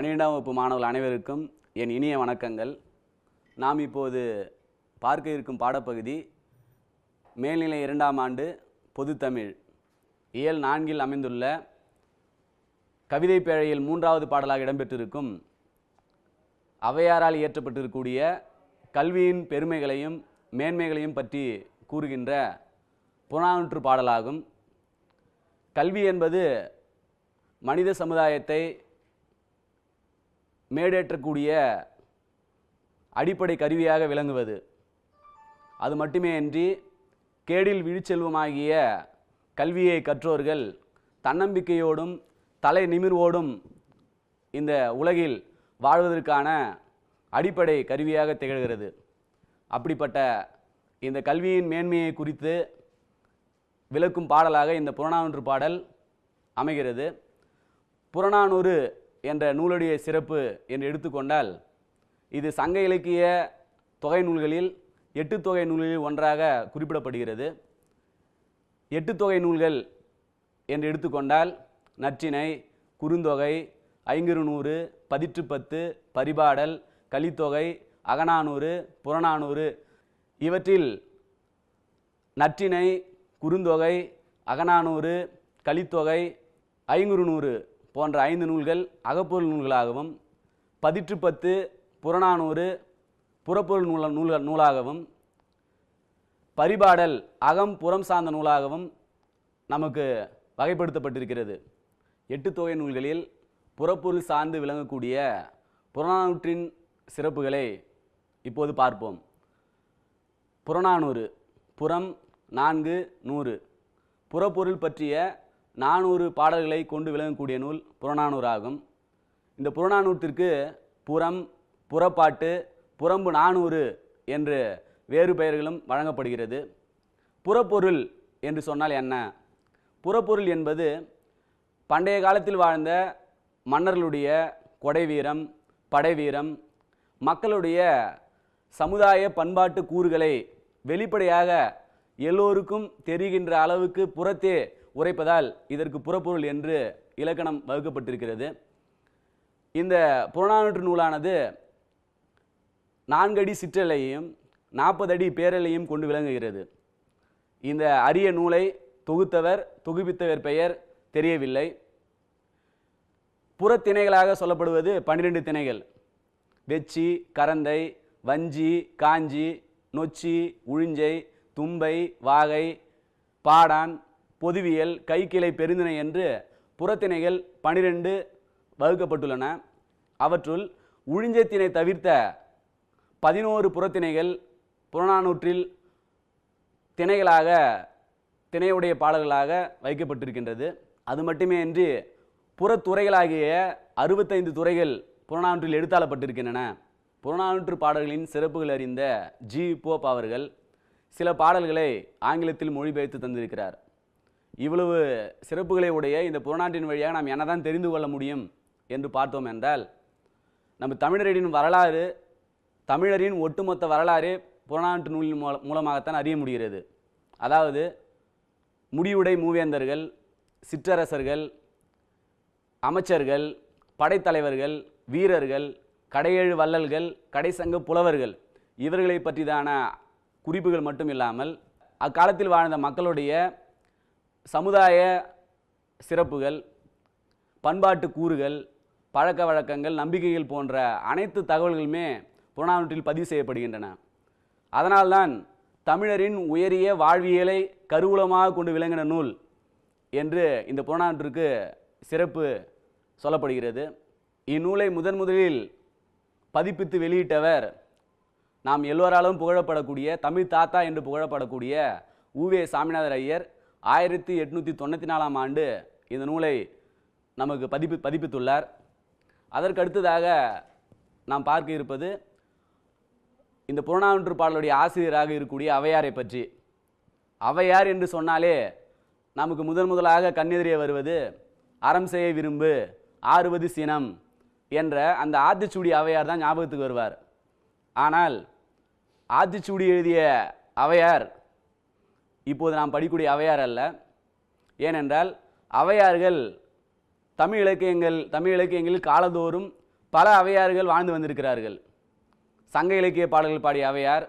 பன்னிரெண்டாம் வகுப்பு மாணவர்கள் அனைவருக்கும் என் இனிய வணக்கங்கள். நாம் இப்போது பார்க்க இருக்கும் பாடப்பகுதி மேல்நிலை இரண்டாம் ஆண்டு பொதுத்தமிழ். இயல் நான்கில் அமைந்துள்ள கவிதை பேழையில் மூன்றாவது பாடலாக இடம்பெற்றிருக்கும் அவையாரால் இயற்றப்பட்டிருக்கக்கூடிய கல்வியின் பெருமைகளையும் மேன்மைகளையும் பற்றி கூறுகின்ற புறநானூற்று பாடலாகும். கல்வி என்பது மனித சமுதாயத்தை மேடேற்றக்கூடிய அடிப்படை கருவியாக விளங்குவது. அது மட்டுமே அன்றி கேடில் விழிச்செல்வமாகிய கல்வியை கற்றோர்கள் தன்னம்பிக்கையோடும் தலை நிமிர்வோடும் இந்த உலகில் வாழ்வதற்கான அடிப்படை கருவியாக திகழ்கிறது. அப்படிப்பட்ட இந்த கல்வியின் மேன்மையை குறித்து விளக்கும் பாடலாக இந்த புறநானூற்று பாடல் அமைகிறது. புறநானூறு என்ற நூலுடைய சிறப்பு என்று எடுத்துக்கொண்டால் இது சங்க இலக்கிய தொகை நூல்களில் எட்டு தொகை நூல்களில் ஒன்றாக குறிப்பிடப்படுகிறது. எட்டு தொகை நூல்கள் என்று எடுத்துக்கொண்டால் நற்றினை குறுந்தொகை ஐங்குறுநூறு பதிற்றுப்பத்து பரிபாடல் கலித்தொகை அகநானூறு புறநானூறு. இவற்றில் நற்றிணை குறுந்தொகை அகநானூறு கலித்தொகை ஐங்குறுநூறு போன்ற ஐந்து நூல்கள் அகப்பொருள் நூல்களாகவும் பதிற்றுப்பத்து புறநானூறு புறப்பொருள் நூல நூல்கள் நூலாகவும் பரிபாடல் அகம் புறம் சார்ந்த நூலாகவும் நமக்கு வகைப்படுத்தப்பட்டிருக்கிறது. எட்டு தொகை நூல்களில் புறப்பொருள் சார்ந்து விளங்கக்கூடிய புறநானூற்றின் சிறப்புகளை இப்போது பார்ப்போம். புறநானூறு புறம் நான்கு நூறு. புறப்பொருள் பற்றிய நானூறு பாடல்களை கொண்டு விளங்கக்கூடிய நூல் புறநானூறு ஆகும். இந்த புறநானூற்றிற்கு புறம் புறப்பாட்டு புறம்பு நானூறு என்று வேறு பெயர்களும் வழங்கப்படுகிறது. புறப்பொருள் என்று சொன்னால் என்ன? புறப்பொருள் என்பது பண்டைய காலத்தில் வாழ்ந்த மன்னர்களுடைய கொடை வீரம் படை வீரம் மக்களுடைய சமுதாய பண்பாட்டு கூறுகளை வெளிப்படையாக எல்லோருக்கும் தெரிகின்ற அளவுக்கு புறத்தே உரைப்பதால் இதற்கு புறப்பொருள் என்று இலக்கணம் வகுக்கப்பட்டிருக்கிறது. இந்த புறநானூற்று நூலானது நான்கடி சிற்றலையும் நாற்பது அடி பேரலையும் கொண்டு விளங்குகிறது. இந்த அரிய நூலை தொகுத்தவர் தொகுப்பித்தவர் பெயர் தெரியவில்லை. புறத்திணைகளாக சொல்லப்படுவது பன்னிரெண்டு திணைகள். வெச்சி கரந்தை வஞ்சி காஞ்சி நொச்சி உழிஞ்சை தும்பை வாகை பாடான் பொதுவியல் கைக்கிளை பெருந்திணை என்று புறத்திணைகள் பனிரெண்டு வகுக்கப்பட்டுள்ளன. அவற்றுள் உழிஞ்சத்தினை தவிர்த்த பதினோரு புறத்திணைகள் புறநானூற்றில் திணைகளாக திணையுடைய பாடல்களாக வைக்கப்பட்டிருக்கின்றது. அது மட்டுமே இன்றி புறத்துறைகளாகிய அறுபத்தைந்து துறைகள் புறநானூற்றில் எடுத்தாளப்பட்டிருக்கின்றன. புறநானூற்று பாடல்களின் சிறப்புகள் அறிந்த ஜி. போப் அவர்கள் சில பாடல்களை ஆங்கிலத்தில் மொழிபெயர்த்து தந்திருக்கிறார். இவ்வளவு சிறப்புகளை உடைய இந்த புறநாட்டின் வழியாக நாம் என்னதான் தெரிந்து கொள்ள முடியும் என்று பார்த்தோம் என்றால் நம்ம தமிழரின் வரலாறு தமிழரின் ஒட்டுமொத்த வரலாறு புறநாட்டு நூலின் மூல மூலமாகத்தான் அறிய முடிகிறது. அதாவது முடிவுடை மூவேந்தர்கள் சிற்றரசர்கள் அமைச்சர்கள் படைத்தலைவர்கள் வீரர்கள் கடையேழு வள்ளல்கள் கடைசங்க புலவர்கள் இவர்களை பற்றிதான குறிப்புகள் மட்டும் இல்லாமல் அக்காலத்தில் வாழ்ந்த மக்களுடைய சமுதாய சிறப்புகள் பண்பாட்டு கூறுகள் பழக்க வழக்கங்கள் நம்பிக்கைகள் போன்ற அனைத்து தகவல்களுமே புறநானூற்றில் பதிவு செய்யப்படுகின்றன. அதனால்தான் தமிழரின் உயரிய வாழ்வியலை கருவூலமாக கொண்டு விளங்கின நூல் என்று இந்த புறநானூற்றுக்கு சிறப்பு சொல்லப்படுகிறது. இந்நூலை முதன் முதலில் பதிப்பித்து வெளியிட்டவர் நாம் எல்லோராலும் புகழப்படக்கூடிய தமிழ் தாத்தா என்று புகழப்படக்கூடிய ஊவே சாமிநாதர் ஐயர் ஆயிரத்தி எட்நூற்றி தொண்ணூற்றி நாலாம் ஆண்டு இந்த நூலை நமக்கு பதிப்பு பதிப்பித்துள்ளார். அதற்கு அடுத்ததாக நாம் பார்க்க இருப்பது இந்த புறநானூற்று பாடலுடைய ஆசிரியராக இருக்கக்கூடிய அவையாரை பற்றி. அவையார் என்று சொன்னாலே நமக்கு முதன் முதலாக கண்ணெதிரே வருவது அறம் செய்ய விரும்பு ஆறுவது சினம் என்ற அந்த ஆத்திச்சூடி அவையார் தான் ஞாபகத்துக்கு வருவார். ஆனால் ஆத்திச்சூடி எழுதிய அவையார் இப்போது நாம் படிக்கூடிய அவையார் அல்ல. ஏனென்றால் அவையார்கள் தமிழ் இலக்கியங்கள் தமிழ் இலக்கியங்களில் காலந்தோறும் பல அவையார்கள் வாழ்ந்து வந்திருக்கிறார்கள். சங்க இலக்கிய பாடல்கள் பாடிய அவையார்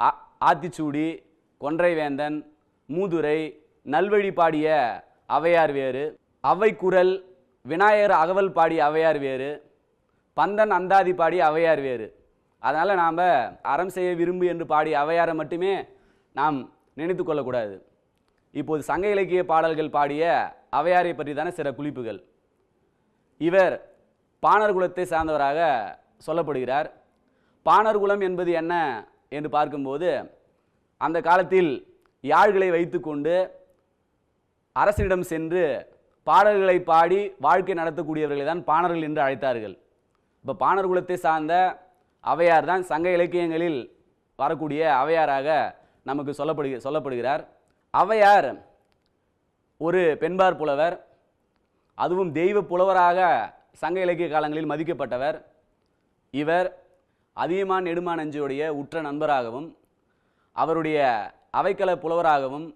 ஆ- ஆத்திச்சூடி கொன்றைவேந்தன் மூதுரை நல்வழி பாடிய அவையார் வேறு. அவைக்குரல் விநாயகர் அகவல் பாடிய அவையார் வேறு. பந்தன் அந்தாதி பாடிய அவையார் வேறு. அதனால் நாம் அறம் செய்ய விரும்பு என்று பாடிய அவையாரை மட்டுமே நாம் நினைத்து கொள்ளக்கூடாது. இப்போது சங்க இலக்கிய பாடல்கள் பாடிய அவையாரை பற்றி தானே சில குறிப்புகள். இவர் பாணர் குலத்தை சார்ந்தவராக சொல்லப்படுகிறார். பாணர் குலம் என்பது என்ன என்று பார்க்கும்போது அந்த காலத்தில் யாழ்களை வைத்துக்கொண்டு அரசனிடம் சென்று பாடல்களை பாடி வாழ்க்கை நடத்தக்கூடியவர்களை தான் பாணர்கள் என்று அழைத்தார்கள். இப்போ பாணர் குலத்தை சார்ந்த அவையார் தான் சங்க இலக்கியங்களில் வரக்கூடிய அவையாராக நமக்கு சொல்லப்படுகிற சொல்லப்படுகிறார். அவையார் ஒரு பெண்பார் புலவர் அதுவும் தெய்வ புலவராக சங்க இலக்கிய காலங்களில் மதிக்கப்பட்டவர். இவர் அதியமான் நெடுமானஞ்சியுடைய உற்ற நண்பராகவும் அவருடைய அவைக்கள புலவராகவும்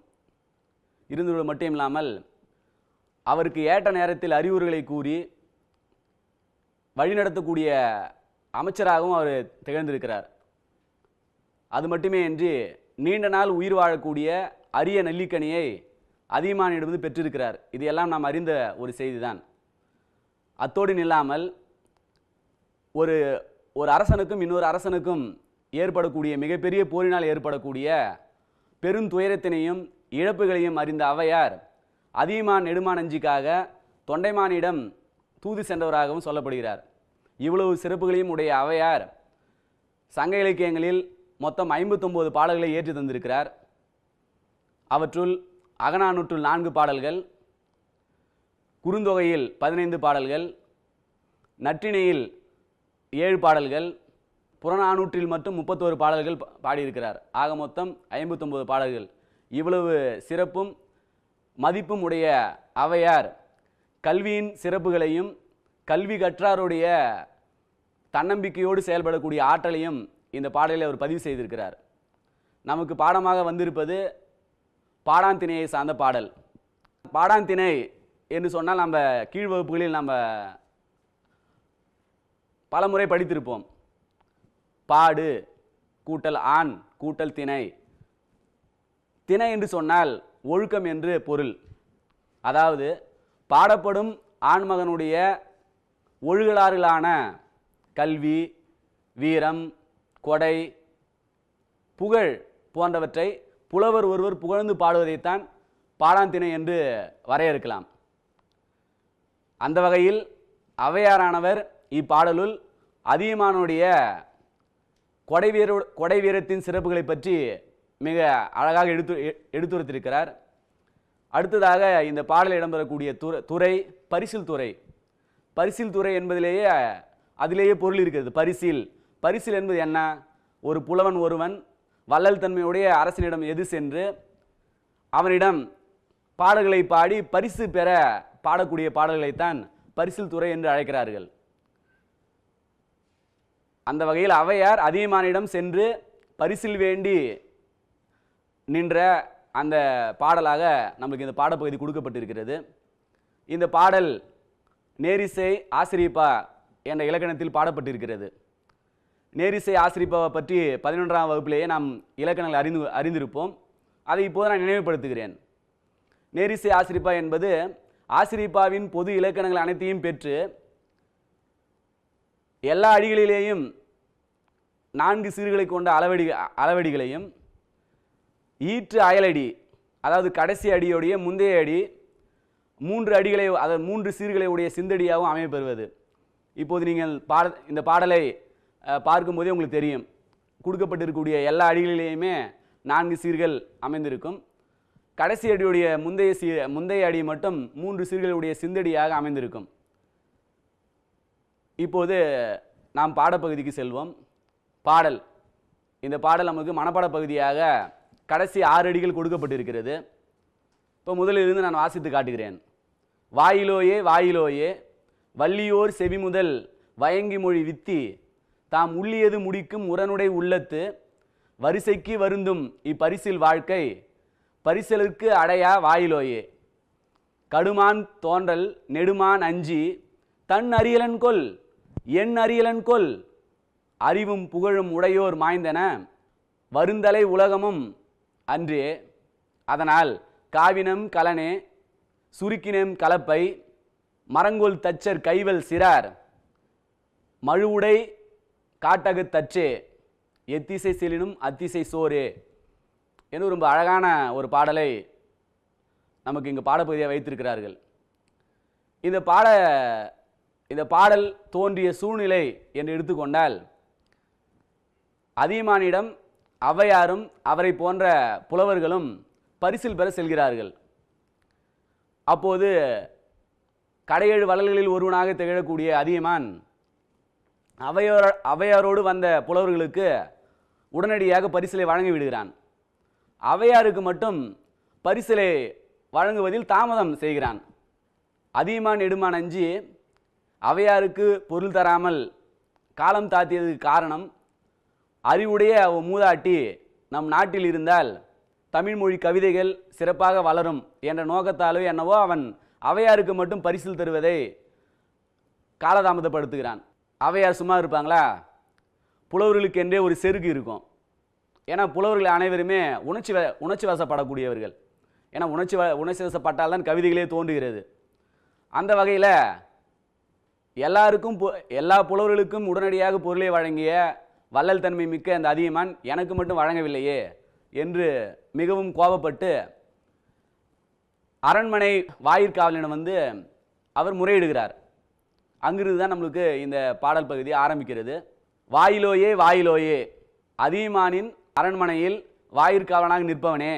இருந்தது மட்டும் இல்லாமல் அவருக்கு ஏற்ற நேரத்தில் அறிவுரைகளை கூறி வழிநடத்தக்கூடிய அமைச்சராகவும் அவர் திகழ்ந்திருக்கிறார். அது மட்டுமே இன்றி நீண்ட நாள் உயிர் வாழக்கூடிய அரிய நெல்லிக்கனியை அதியமானிடமிருந்து பெற்றிருக்கிறார். இது எல்லாம் நாம் அறிந்த ஒரு செய்திதான். அத்தோடு நில்லாமல் ஒரு ஒரு அரசனுக்கும் இன்னொரு அரசனுக்கும் ஏற்படக்கூடிய மிகப்பெரிய போரினால் ஏற்படக்கூடிய பெருந்துயரத்தினையும் இழப்புகளையும் அறிந்த அவையார் அதியமான் நெடுமானஞ்சிக்காக தொண்டைமானிடம் தூது சென்றவராகவும் சொல்லப்படுகிறார். இவ்வளவு சிறப்புகளையும் உடைய அவையார் சங்க இலக்கியங்களில் மொத்தம் ஐம்பத்தொம்போது பாடல்களை ஏற்றி தந்திருக்கிறார். அவற்றுள் அகனானூற்றுள் நான்கு பாடல்கள் குறுந்தொகையில் பதினைந்து பாடல்கள் நற்றிணையில் ஏழு பாடல்கள் புறநானூற்றில் மட்டும் முப்பத்தோரு பாடல்கள் பாடியிருக்கிறார். ஆக மொத்தம் ஐம்பத்தொம்போது பாடல்கள். இவ்வளவு சிறப்பும் மதிப்பும் உடைய அவையார் கல்வியின் சிறப்புகளையும் கல்வி கற்றாருடைய தன்னம்பிக்கையோடு செயல்படக்கூடிய ஆற்றலையும் இந்த பாடலை அவர் பதிவு செய்திருக்கிறார். நமக்கு பாடமாக வந்திருப்பது பாடாந்திணையை சார்ந்த பாடல். பாடாந்திணை என்று சொன்னால் நம்ம கீழ் வகுப்புகளில் நம்ம பலமுறை படித்திருப்போம். பாடு கூட்டல் ஆண் கூட்டல் திணை. திணை என்று சொன்னால் ஒழுக்கம் என்று பொருள். அதாவது பாடப்படும் ஆண்மகனுடைய ஒழுகலாறுகளான கல்வி வீரம் கொடை புகழ் போன்றவற்றை புலவர் ஒருவர் புகழ்ந்து பாடுவதைத்தான் பாடாந்திணை என்று வரையறுக்கலாம். அந்த வகையில் அவையாரானவர் இப்பாடலுள் அதியமானுடைய கொடை வீர கொடை வீரத்தின் சிறப்புகளை பற்றி மிக அழகாக எடுத்து எடுத்துரைத்திருக்கிறார். அடுத்ததாக இந்த பாடலில் இடம்பெறக்கூடிய துறை துறை பரிசில் துறை. பரிசில் துறை என்பதிலேயே அதிலேயே பொருள் இருக்கிறது. பரிசில் பரிசில் என்பது என்ன? ஒரு புலவன் ஒருவன் வள்ளல் தன்மையுடைய அரசனிடம் எது சென்று அவனிடம் பாடல்களை பாடி பரிசு பெற பாடக்கூடிய பாடல்களைத்தான் பரிசில் துறை என்று அழைக்கிறார்கள். அந்த வகையில் அவையார் அதியமானிடம் சென்று பரிசில் வேண்டி நின்ற அந்த பாடலாக நமக்கு இந்த பாடப்பகுதி கொடுக்கப்பட்டிருக்கிறது. இந்த பாடல் நேரிசை ஆசிரியப்பா என்ற இலக்கணத்தில் பாடப்பட்டிருக்கிறது. நேரிசை ஆசிரியப்பாவை பற்றி பதினொன்றாம் வகுப்பிலேயே நாம் இலக்கணங்கள் அறிந்து அறிந்திருப்போம். அதை இப்போது நான் நினைவுபடுத்துகிறேன். நேரிசை ஆசிரியப்பா என்பது ஆசிரியப்பாவின் பொது இலக்கணங்கள் அனைத்தையும் பெற்று எல்லா அடிகளிலேயும் நான்கு சீர்களை கொண்ட அளவடி அளவடிகளையும் ஈற்று அயலடி அதாவது கடைசி அடியோடைய முந்தைய அடி மூன்று அடிகளை அதாவது மூன்று சீர்களை உடைய சிந்தடியாகவும் அமைப்பெறுவது இப்போது நீங்கள் பாட இந்த பாடலை பார்க்கும்போதே உங்களுக்கு தெரியும். கொடுக்கப்பட்டிருக்கக்கூடிய எல்லா அடிகளிலேயுமே நான்கு சீர்கள் அமைந்திருக்கும். கடைசி அடியுடைய முந்தைய சீ முந்தைய அடி மட்டும் மூன்று சீர்களுடைய சிந்தடியாக அமைந்திருக்கும். இப்போது நாம் பாடப்பகுதிக்கு செல்வோம். பாடல். இந்த பாடல் நமக்கு மனப்பாட பகுதியாக கடைசி ஆறு அடிகள் கொடுக்கப்பட்டிருக்கிறது. இப்போ முதலிலிருந்து நான் வாசித்து காட்டுகிறேன். வாயிலோயே வாயிலோயே வள்ளியோர் செவி முதல் வயங்கி மொழி வித்தி தாம் உள்ளியது முடிக்கும் உரனுடை உள்ளத்து வரிசைக்கு வருந்தும் இப்பரிசில் வாழ்க்கை பரிசலுக்கு அடையா வாயிலோயே. கடுமான் தோன்றல் நெடுமான் அஞ்சி தன் அரியலன் கொல் என் அறியலன் கொல் அறிவும் புகழும் உடையோர் மாய்ந்தன வருந்தலை உலகமும் அன்றே. அதனால் காவினம் கலனே சுருக்கினம் கலப்பை மரங்கோல் தச்சர் கைவல் சிறார் மழுவுடை காட்டகு தச்சே. எத்திசை செலினும் அத்திசை சோறு. என்று ரொம்ப அழகான ஒரு பாடலை நமக்கு இங்கு பாடப்பகுதியாக வைத்திருக்கிறார்கள். இந்த பாட இந்த பாடல் தோன்றிய சூழ்நிலை என்று எடுத்துக்கொண்டால் அதியமானிடம் ஔவையாரும் அவரை போன்ற புலவர்களும் பரிசில் பெற செல்கிறார்கள். அப்போது கடையேழு வளல்களில் ஒருவனாக திகழக்கூடிய அதியமான் அவையோர அவையாரோடு வந்த புலவர்களுக்கு உடனடியாக பரிசிலை வழங்கி விடுகிறான். அவையாருக்கு மட்டும் பரிசிலை வழங்குவதில் தாமதம் செய்கிறான். அதியமான் நெடுமான் அஞ்சி அவையாருக்கு பொருள் தராமல் காலம் தாத்தியதுக்கு காரணம் அறிவுடைய மூதாட்டி நம் நாட்டில் இருந்தால் தமிழ்மொழி கவிதைகள் சிறப்பாக வளரும் என்ற நோக்கத்தாலோ என்னவோ அவன் அவையாருக்கு மட்டும் பரிசில் தருவதை காலதாமதப்படுத்துகிறான். அவையார் சும்மா இருப்பாங்களா? புலவர்களுக்கு என்றே ஒரு செருக்கு இருக்கும். ஏன்னா புலவர்கள் அனைவருமே உணர்ச்சி வ உணர்ச்சி வசப்படக்கூடியவர்கள். ஏன்னா உணர்ச்சி வ உணர்ச்சி வசப்பட்டால் தான் கவிதைகளே தோன்றுகிறது. அந்த வகையில் எல்லாருக்கும் பு- எல்லா புலவர்களுக்கும் உடனடியாக பொருளை வழங்கிய வள்ளல் தன்மை மிக்க அந்த அதியமான் எனக்கு மட்டும் வழங்கவில்லையே என்று மிகவும் கோபப்பட்டு அரண்மனை வாயிற்காவலிடம் வந்து அவர் முறையிடுகிறார். அங்கிருந்து தான் நம்மளுக்கு இந்த பாடல் பகுதி ஆரம்பிக்கிறது. வாயிலோயே வாயிலோயே அதியமானின் அரண்மனையில் வாயிற்காவனாக நிற்பவனே.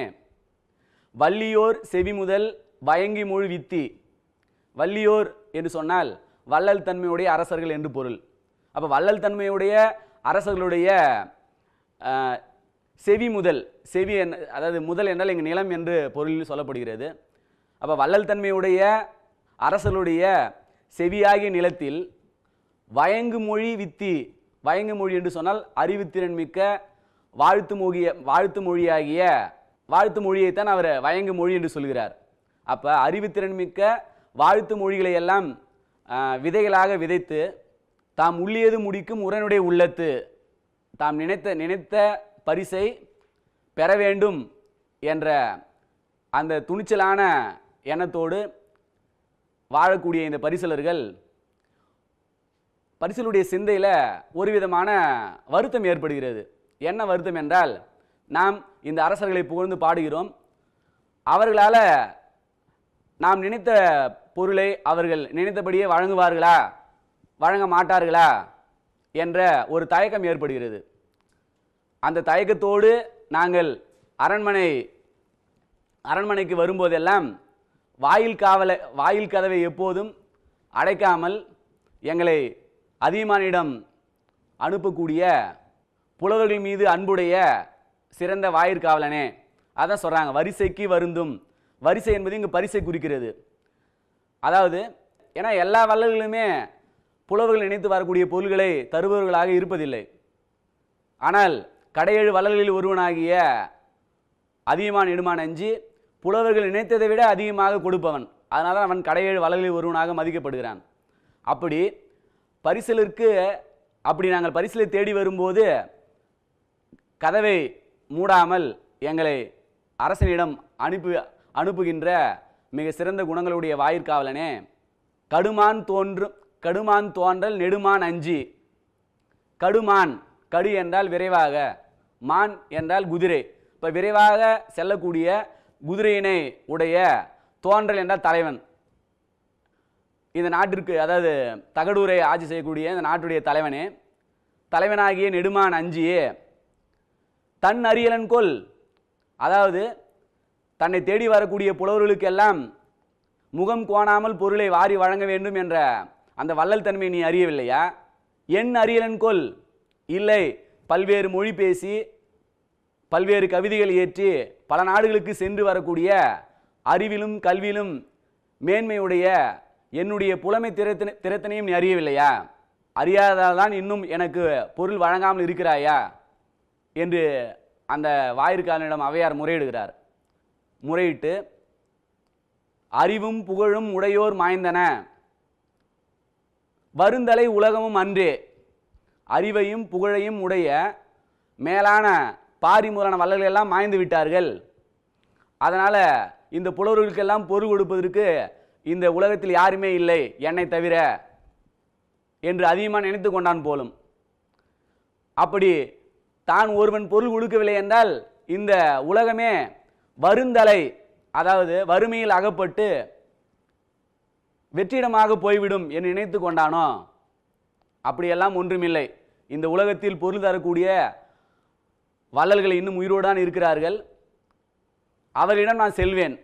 வள்ளியோர் செவி முதல் வயங்கி மொழி வித்தி. வள்ளியோர் என்று சொன்னால் வள்ளல் தன்மையுடைய அரசர்கள் என்று பொருள். அப்போ வள்ளல் தன்மையுடைய அரசர்களுடைய செவி முதல் செவி என் அதாவது முதல் என்றால் எங்கள் நிலம் என்று பொருளில் சொல்லப்படுகிறது. அப்போ வள்ளல் தன்மையுடைய அரசர்களுடைய செவியாகிய நிலத்தில் வயங்கு மொழி வித்தி வயங்கு மொழி என்று சொன்னால் அறிவுத்திறன் மிக்க வாழ்த்து மொழிய வாழ்த்து மொழியாகிய வாழ்த்து மொழியைத்தான் அவர் வயங்கு மொழி என்று சொல்கிறார். அப்போ அறிவுத்திறன் மிக்க வாழ்த்து மொழிகளை எல்லாம் விதைகளாக விதைத்து தாம் உள்ளியது முடிக்கும் உரனுடைய உள்ளத்து தாம் நினைத்த நினைத்த பரிசை பெற வேண்டும் என்ற அந்த துணிச்சலான எண்ணத்தோடு வாழக்கூடிய இந்த பரிசலர்கள் பரிசலுடைய சிந்தையில் ஒரு விதமான வருத்தம் ஏற்படுகிறது. என்ன வருத்தம் என்றால் நாம் இந்த அரசர்களை புகழ்ந்து பாடுகிறோம். அவர்களால் நாம் நினைத்த பொருளை அவர்கள் நினைத்தபடியே வழங்குவார்களா? வழங்க மாட்டார்களா? என்ற ஒரு தயக்கம் ஏற்படுகிறது. அந்த தயக்கத்தோடு நாங்கள் அரண்மனை அரண்மனைக்கு வரும்போதெல்லாம் வாயில் காவலை வாயில் கதவை எப்போதும் அடைக்காமல் எங்களை அதியமானிடம் அனுப்பக்கூடிய புலவர்கள் மீது அன்புடைய சிறந்த வாயிற்காவலனே அதான் சொல்கிறாங்க வரிசைக்கு வருந்தும். வரிசை என்பது இங்கே பரிசை குறிக்கிறது. அதாவது ஏன்னா எல்லா வள்ளல்களுமே புலவர்கள் நினைத்து வரக்கூடிய பொருள்களை தருபவர்களாக இருப்பதில்லை. ஆனால் கடையேழு வள்ளல்களில் ஒருவனாகிய அதிகமான நெடுமான் அஞ்சி புலவர்கள் நினைத்ததை விட அதிகமாக கொடுப்பவன். அதனால் அவன் கடையேழு வளர்களில் ஒருவனாக மதிக்கப்படுகிறான். அப்படி பரிசலிற்கு அப்படி நாங்கள் பரிசலை தேடி வரும்போது கதவை மூடாமல் எங்களை அரசனிடம் அனுப்பி அனுப்புகின்ற மிக சிறந்த குணங்களுடைய வாயிற்காவலனே கடுமான் தோன்றும் கடுமான் தோன்றல் நெடுமான் அஞ்சி. கடுமான் கடு என்றால் விரைவாக மான் என்றால் குதிரை. இப்போ விரைவாக செல்லக்கூடிய குதிரையினை உடைய தோன்றல் என்றால் தலைவன். இந்த நாட்டிற்கு அதாவது தகடூரை ஆட்சி செய்யக்கூடிய இந்த நாட்டுடைய தலைவனே தலைவனாகிய நெடுமான் அஞ்சியே தன் அரியலன் கொல் அதாவது தன்னை தேடி வரக்கூடிய புலவர்களுக்கெல்லாம் முகம் கோணாமல் பொருளை வாரி வழங்க வேண்டும் என்ற அந்த வள்ளல் தன்மை நீ அறியவில்லையா? என் அரியலன் கொல் இல்லை. பல்வேறு மொழி பேசி பல்வேறு கவிதைகள் இயற்றி பல நாடுகளுக்கு சென்று வரக்கூடிய அறிவிலும் கல்வியிலும் மேன்மையுடைய என்னுடைய புலமை திறத்தின திறத்தனையும் நீ அறியவில்லையா? அறியாததால் தான் இன்னும் எனக்கு பொருள் வழங்காமல் இருக்கிறாயா? என்று அந்த வாயிற்காலனிடம் அவையார் முறையிடுகிறார். முறையிட்டு அறிவும் புகழும் உடையோர் மாய்ந்தன. வருந்தலை உலகமும் அன்றே. அறிவையும் புகழையும் உடைய மேலான பாரிமுறான வள்ளல்கள் எல்லாம் மாய்ந்து விட்டார்கள். அதனால் இந்த புலவர்களுக்கெல்லாம் பொருள் கொடுப்பதற்கு இந்த உலகத்தில் யாருமே இல்லை என்னை தவிர என்று அதிகமாக நினைத்து கொண்டான் போலும். அப்படி தான் ஒருவன் பொருள் கொடுக்கவில்லை என்றால் இந்த உலகமே வருந்தலை அதாவது வறுமையில் அகப்பட்டு வெற்றிடமாக போய்விடும் என்று நினைத்து கொண்டானோ? அப்படியெல்லாம் ஒன்றுமில்லை. இந்த உலகத்தில் பொருள் தரக்கூடிய வள்ளல்கள் இன்னும் உயிரோடான் இருக்கிறார்கள். அவரிடம் நான் செல்வேன்.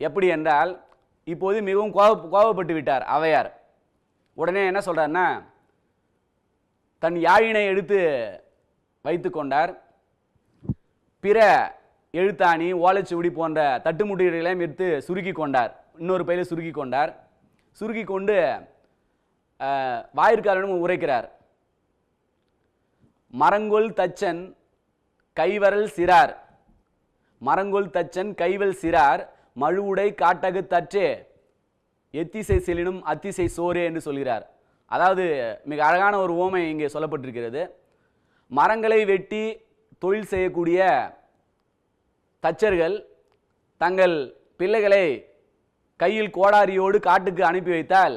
எப்படி என்றால் இப்போது மிகவும் கோப கோபப்பட்டு விட்டார் அவையார். உடனே என்ன சொல்கிறாருன்னா தன் யாழினை எடுத்து வைத்து கொண்டார். பிற எழுத்தாணி ஓலைச்சுவடி போன்ற தட்டுமுட்டுகளையும் எடுத்து சுருக்கி கொண்டார். இன்னொரு பையில சுருக்கி கொண்டார். சுருக்கி கொண்டு அஹ், உரைக்கிறார். மரங்கொல் தச்சன் கைவரல் சிறார். மரங்கொல் தச்சன் கைவல் சிறார் மழுவுடை காட்டகு தற்றே எத்திசை செலினும் அத்திசை சோறே என்று சொல்கிறார். அதாவது மிக அழகான ஒரு ஓமை இங்கே சொல்லப்பட்டிருக்கிறது. மரங்களை வெட்டி தொழில் செய்யக்கூடிய தச்சர்கள் தங்கள் பிள்ளைகளை கையில் கோடாரியோடு காட்டுக்கு அனுப்பி வைத்தால்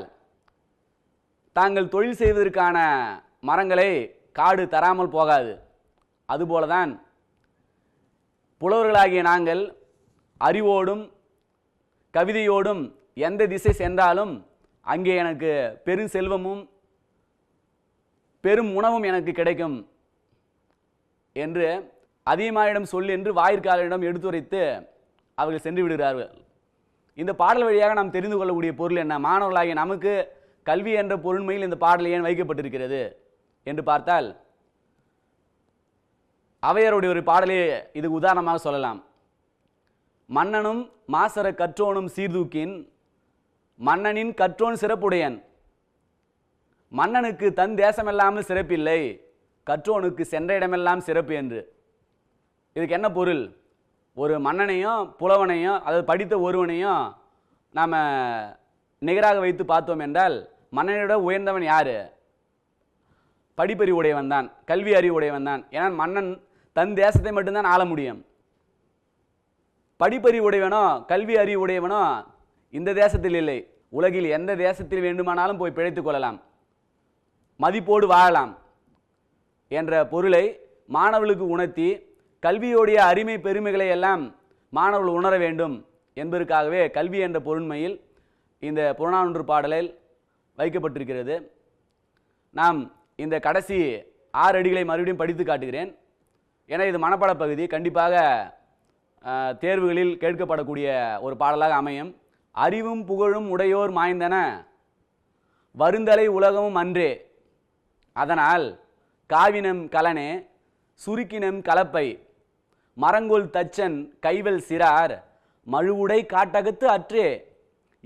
தாங்கள் தொழில் செய்வதற்கான மரங்களை காடு தராமல் போகாது. அதுபோல தான் புலவர்களாகிய நாங்கள் அறிவோடும் கவிதையோடும் எந்த திசை சென்றாலும் அங்கே எனக்கு பெரும் செல்வமும் பெரும் உணவும் எனக்கு கிடைக்கும் என்று அதிகமாயிடம் சொல் என்று வாயிற்காலரிடம் எடுத்துரைத்து அவர்கள் சென்று விடுகிறார்கள். இந்த பாடல் வழியாக நாம் தெரிந்து கொள்ளக்கூடிய பொருள் என்ன? மாணவர்களாகிய நமக்கு கல்வி என்ற பொருண்மையில் இந்த பாடல் ஏன் வைக்கப்பட்டிருக்கிறது? என்று பார்த்தால் அவையருடைய ஒரு பாடலே இதுக்கு உதாரணமாக சொல்லலாம். மன்னனும் மாசர கற்றோனும் சீர்தூக்கின் மன்னனின் கற்றோன் சிறப்புடையன். மன்னனுக்கு தன் தேசமெல்லாமல் சிறப்பில்லை கற்றோனுக்கு சென்ற இடமெல்லாம் சிறப்பு என்று. இதுக்கு என்ன பொருள்? ஒரு மன்னனையும் புலவனையும் அதாவது படித்த ஒருவனையும் நாம் நிகராக வைத்து பார்த்தோம் என்றால் மன்னனோட உயர்ந்தவன் யார்? படிப்பறிவு உடையவன் தான் கல்வி அறிவு உடையவன் தான். ஏன்னா மன்னன் தன் தேசத்தை மட்டும்தான் ஆள முடியும். படிப்பறிவு உடையவனோ கல்வி அறிவு உடையவனோ இந்த தேசத்தில் இல்லை. உலகில் எந்த தேசத்தில் வேண்டுமானாலும் போய் பிழைத்து கொள்ளலாம். மதிப்போடு வாழலாம் என்ற பொருளை மாணவர்களுக்கு உணர்த்தி கல்வியோடைய அருமை பெருமைகளை எல்லாம் மாணவர்கள் உணர வேண்டும் என்பதற்காகவே கல்வி என்ற பொருண்மையில் இந்த புறநானூறு பாடலில் வைக்கப்பட்டிருக்கிறது. நாம் இந்த கடைசி ஆறு அடிகளை மறுபடியும் படித்து காட்டுகிறேன். ஏன்னா இது மனப்பாட பகுதி. கண்டிப்பாக தேர்வுகளில் கேட்கப்படக்கூடிய ஒரு பாடலாக அமையும். அறிவும் புகழும் உடையோர் மாய்ந்தன. வருந்தலை உலகமும் அன்றே. அதனால் காவினம் கலனே சுருக்கினம் கலப்பை. மரங்கோல் தச்சன் கைவல் சிறார் மழுவுடை காட்டகத்து அற்றே.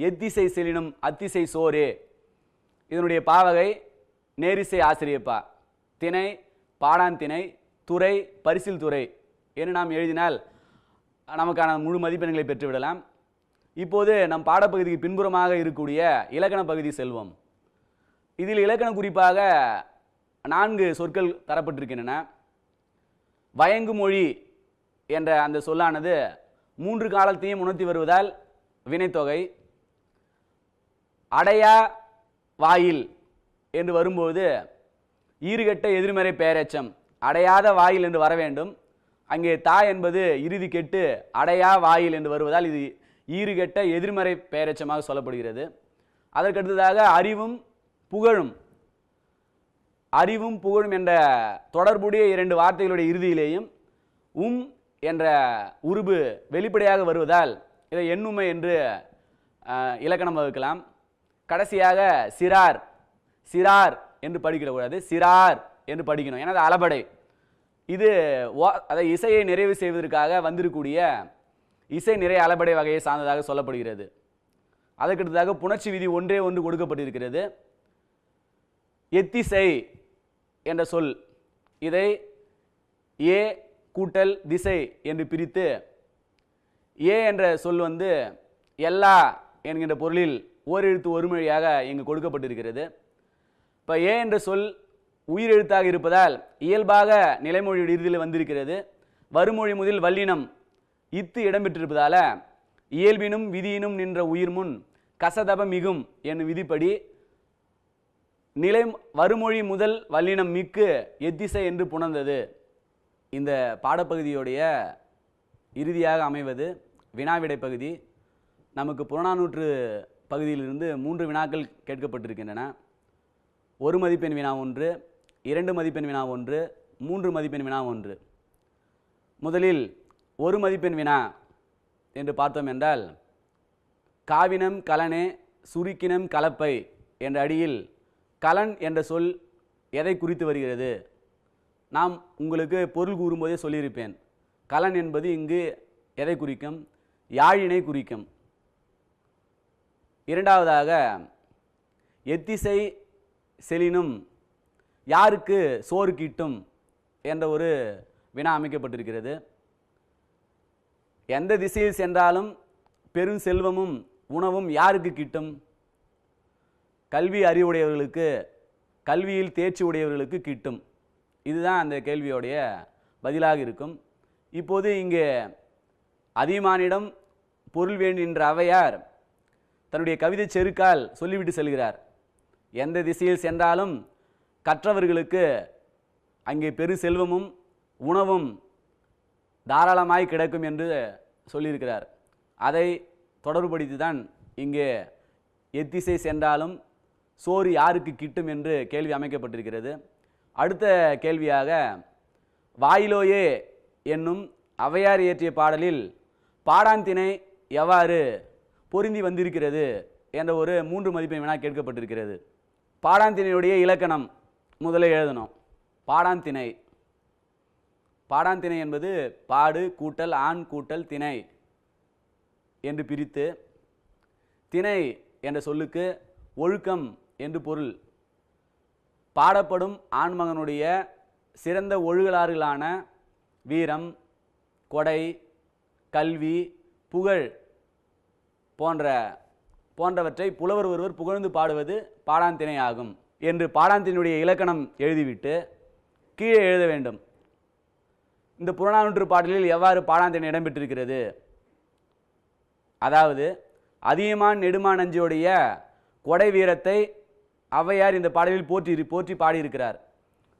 எத்திசை செலினும் அத்திசை சோரே. இதனுடைய பாவகை நேரிசை ஆசிரியப்பா. திணை பாடாந்திணை துறை பரிசில் துறை என்று நாம் எழுதினால் நமக்கான முழு மதிப்பெண்களை பெற்றுவிடலாம். இப்போது நம் பாடப்பகுதிக்கு பின்புறமாக இருக்கக்கூடிய இலக்கண பகுதி செல்வோம். இதில் இலக்கண குறிப்பாக நான்கு சொற்கள் தரப்பட்டிருக்கின்றன. வயங்கு மொழி என்ற அந்த சொல்லானது மூன்று காலத்தையும் உணர்த்தி வருவதால் வினைத்தொகை. அடையா வாயில் என்று வரும்போது ஈறுகெட்ட எதிர்மறை பெயரெச்சம் அடையாத வாயில் என்று வர வேண்டும். அங்கே தா என்பது இறுதி கெட்டு அடையா வாயில் என்று வருவதால் இது ஈறுகெட்ட எதிர்மறை பெயரெச்சமாக சொல்லப்படுகிறது. அதற்கடுத்ததாக அறிவும் புகழும். அறிவும் புகழும் என்ற தொடர்புடைய இரண்டு வார்த்தைகளுடைய இறுதியிலேயும் உம் என்ற உருபு வெளிப்படையாக வருவதால் இதை எண்ணுமை என்று இலக்கணம் வகுக்கலாம். கடைசியாக சிறார் சிறார் என்று படிக்கக்கூடாது சிறார் என்று படிக்கணும். ஏன்னா அது அளபடை. இது அதை இசையை நிறைவு செய்வதற்காக வந்திருக்கக்கூடிய இசை நிறைய அளபடை வகையை சார்ந்ததாக சொல்லப்படுகிறது. அதற்கடுத்ததாக புணர்ச்சி விதி ஒன்றே ஒன்று கொடுக்கப்பட்டிருக்கிறது. எத்திசை என்ற சொல். இதை ஏ கூட்டல் திசை என்று பிரித்து ஏ என்ற சொல் வந்து எல்லா என்கின்ற பொருளில் ஓரெழுத்து ஒருமொழியாக இங்கு கொடுக்கப்பட்டிருக்கிறது. இப்போ ஏ என்ற சொல் உயிரெழுத்தாக இருப்பதால் இயல்பாக நிலைமொழி இறுதியில் வந்திருக்கிறது. வருமொழி முதல் வல்லினம் இத்து இடம்பெற்றிருப்பதால் இயல்பினும் விதியினும் நின்ற உயிர் முன் கசதப மிகும் என்னும் விதிப்படி நிலை வருமொழி முதல் வல்லினம் மிக்கு எத்திசை என்று புணர்ந்தது. இந்த பாடப்பகுதியுடைய இறுதியாக அமைவது வினாவிடை பகுதி. நமக்கு புறநானூற்று பகுதியிலிருந்து மூன்று வினாக்கள் கேட்கப்பட்டிருக்கின்றன. ஒரு மதிப்பெண் வினா ஒன்று இரண்டு மதிப்பெண் வினா ஒன்று மூன்று மதிப்பெண் வினா ஒன்று. முதலில் ஒரு மதிப்பெண் வினா என்று பார்த்தோம் என்றால் காவினம் கலனே சுருக்கினம் கலப்பை என்ற அடியில் கலன் என்ற சொல் எதை குறித்து வருகிறது? நாம் உங்களுக்கு பொருள் கூறும்போதே சொல்லியிருப்பேன். கலன் என்பது இங்கு எதை குறிக்கும்? யாழினை குறிக்கும். இரண்டாவதாக எத்திசை செலினும் யாருக்கு சோறு கிட்டும் என்ற ஒரு வினா அமைக்கப்பட்டிருக்கிறது. எந்த திசையில் சென்றாலும் பெரும் செல்வமும் உணவும் யாருக்கு கிட்டும்? கல்வி அறிவுடையவர்களுக்கு கல்வியில் தேர்ச்சி உடையவர்களுக்கு கிட்டும்? இதுதான் அந்த கேள்வியோடைய பதிலாக இருக்கும். இப்போது இங்கே அதிமானிடம் பொருள் வேண்டுகின்ற அவையார் தன்னுடைய கவிதை செருக்கால் சொல்லிவிட்டு செல்கிறார். எந்த திசையில் சென்றாலும் கற்றவர்களுக்கு அங்கே பெரு செல்வமும் உணவும் தாராளமாய் கிடைக்கும் என்று சொல்லியிருக்கிறார். அதை தொடர்புபடுத்தி தான் இங்கே எத்திசை சென்றாலும் சோறு யாருக்கு கிட்டும் என்று கேள்வி அமைக்கப்பட்டிருக்கிறது. அடுத்த கேள்வியாக வாயிலோயே என்னும் அவையார் இயற்றிய பாடலில் பாடாந்தினை எவ்வாறு பொருந்தி வந்திருக்கிறது என்ற ஒரு மூன்று மதிப்பெண் வினா கேட்கப்பட்டிருக்கிறது. பாடாந்திணையுடைய இலக்கணம் முதல்ல எழுதணும். பாடாந்திணை. பாடாந்திணை என்பது பாடு கூட்டல் ஆண் கூட்டல் திணை என்று பிரித்து திணை என்ற சொல்லுக்கு ஒழுக்கம் என்று பொருள். பாடப்படும் ஆண்மகனுடைய சிறந்த ஒழுகலாறுகளான வீரம் கொடை கல்வி புகழ் போன்ற போன்றவற்றை புலவர் ஒருவர் புகழ்ந்து பாடுவது பாடாந்திணை ஆகும் என்று பாடாந்தினுடைய இலக்கணம் எழுதிவிட்டு கீழே எழுத வேண்டும். இந்த புறநானூற்று பாடலில் எவ்வாறு பாடாந்திணை இடம்பெற்றிருக்கிறது? அதாவது அதியமான் நெடுமான் நஞ்சியுடைய கொடை வீரத்தை ஔவையார் இந்த பாடலில் போற்றி போற்றி பாடியிருக்கிறார்.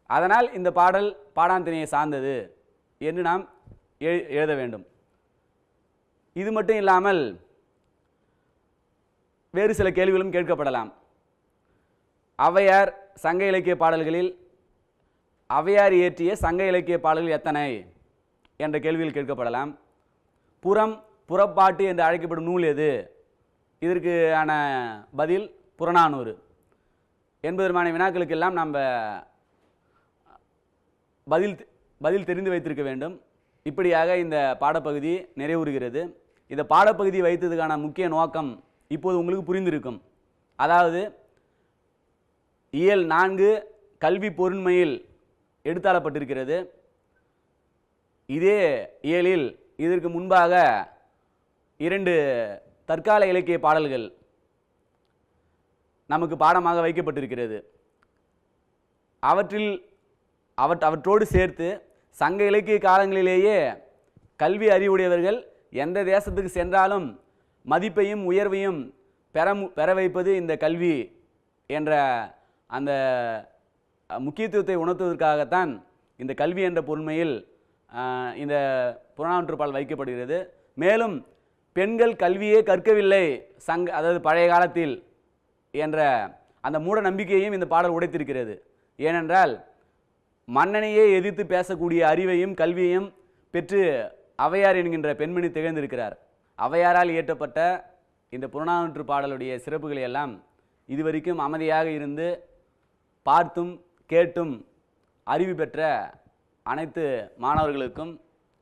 அதனால் இந்த பாடல் பாடாந்திணையை சார்ந்தது என்று நாம் எழு- எழுத வேண்டும். இது மட்டும் இல்லாமல் வேறு சில கேள்விகளும் கேட்கப்படலாம். ஔவையார் சங்க இலக்கிய பாடல்களில் ஔவையார் இயற்றிய சங்க இலக்கிய பாடல்கள் எத்தனை? என்ற கேள்விகள் கேட்கப்படலாம். புறம் புறப்பாட்டு என்று அழைக்கப்படும் நூல் எது? இதற்கான பதில் புறநானூறு. என்பதற்கான வினாக்களுக்கெல்லாம் நம்ம பதில் பதில் தெரிந்து வைத்திருக்க வேண்டும். இப்படியாக இந்த பாடப்பகுதி நிறைவுறுகிறது. இந்த பாடப்பகுதி வைத்ததுக்கான முக்கிய நோக்கம் இப்போது உங்களுக்கு புரிந்திருக்கும். அதாவது இயல் நான்கு கல்வி பொருண்மையில் எடுத்தாளப்பட்டிருக்கிறது. இதே இயலில் இதற்கு முன்பாக இரண்டு தற்கால இலக்கிய பாடல்கள் நமக்கு பாடமாக வைக்கப்பட்டிருக்கிறது. அவற்றில் அவற் அவற்றோடு சேர்த்து சங்க இலக்கிய காலங்களிலேயே கல்வி அறிவுடையவர்கள் எந்த தேசத்துக்கு சென்றாலும் மதிப்பையும் உயர்வையும் பெற மு- பெற வைப்பது இந்த கல்வி என்ற அந்த முக்கியத்துவத்தை உணர்த்துவதற்காகத்தான் இந்த கல்வி என்ற பொன்மையில் இந்த புறநானூற்றுப்பால் வைக்கப்படுகிறது. மேலும் பெண்கள் கல்வியே கற்கவில்லை சங்க அதாவது பழைய காலத்தில் என்ற அந்த மூட நம்பிக்கையையும் இந்த பாடல் உடைத்திருக்கிறது. ஏனென்றால் மன்னனையே எதிர்த்து பேசக்கூடிய அறிவையும் கல்வியையும் பெற்று அவையார் என்கின்ற பெண்மணி திகழ்ந்திருக்கிறார். அவையாரால் இயற்றப்பட்ட இந்த புறநானூற்று பாடலுடைய சிறப்புகளை எல்லாம் இதுவரைக்கும் அமைதியாக இருந்து பார்த்தும் கேட்டும் அறிவு பெற்ற அனைத்து மாணவர்களுக்கும்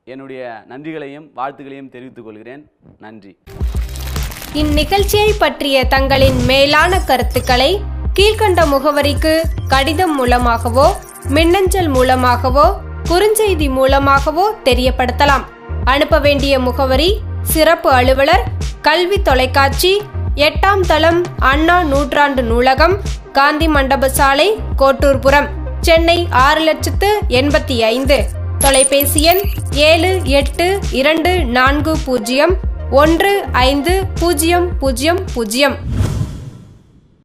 என்னுடைய நன்றிகளையும் வாழ்த்துக்களையும் தெரிவித்துக் கொள்கிறேன். நன்றி. இந்நிகழ்ச்சியை பற்றிய தங்களின் மேலான கருத்துக்களை கீழ்க்கண்ட முகவரிக்கு கடிதம் மூலமாகவோ மின்னஞ்சல் மூலமாகவோ குறுஞ்செய்தி மூலமாகவோ தெரியப்படுத்தலாம். அனுப்ப வேண்டிய முகவரி சிறப்பு அலுவலர் கல்வி தொலைக்காட்சி எட்டாம் தளம் அண்ணா நூற்றாண்டு நூலகம் காந்தி மண்டப சாலை கோட்டூர்புரம் சென்னை ஆறு லட்சத்து எண்பத்தி ஐந்து. தொலைபேசி எண் ஏழு எட்டு இரண்டு நான்கு பூஜ்ஜியம் ஒன்று ஐந்து பூஜ்ஜியம் பூஜ்ஜியம் பூஜ்ஜியம்.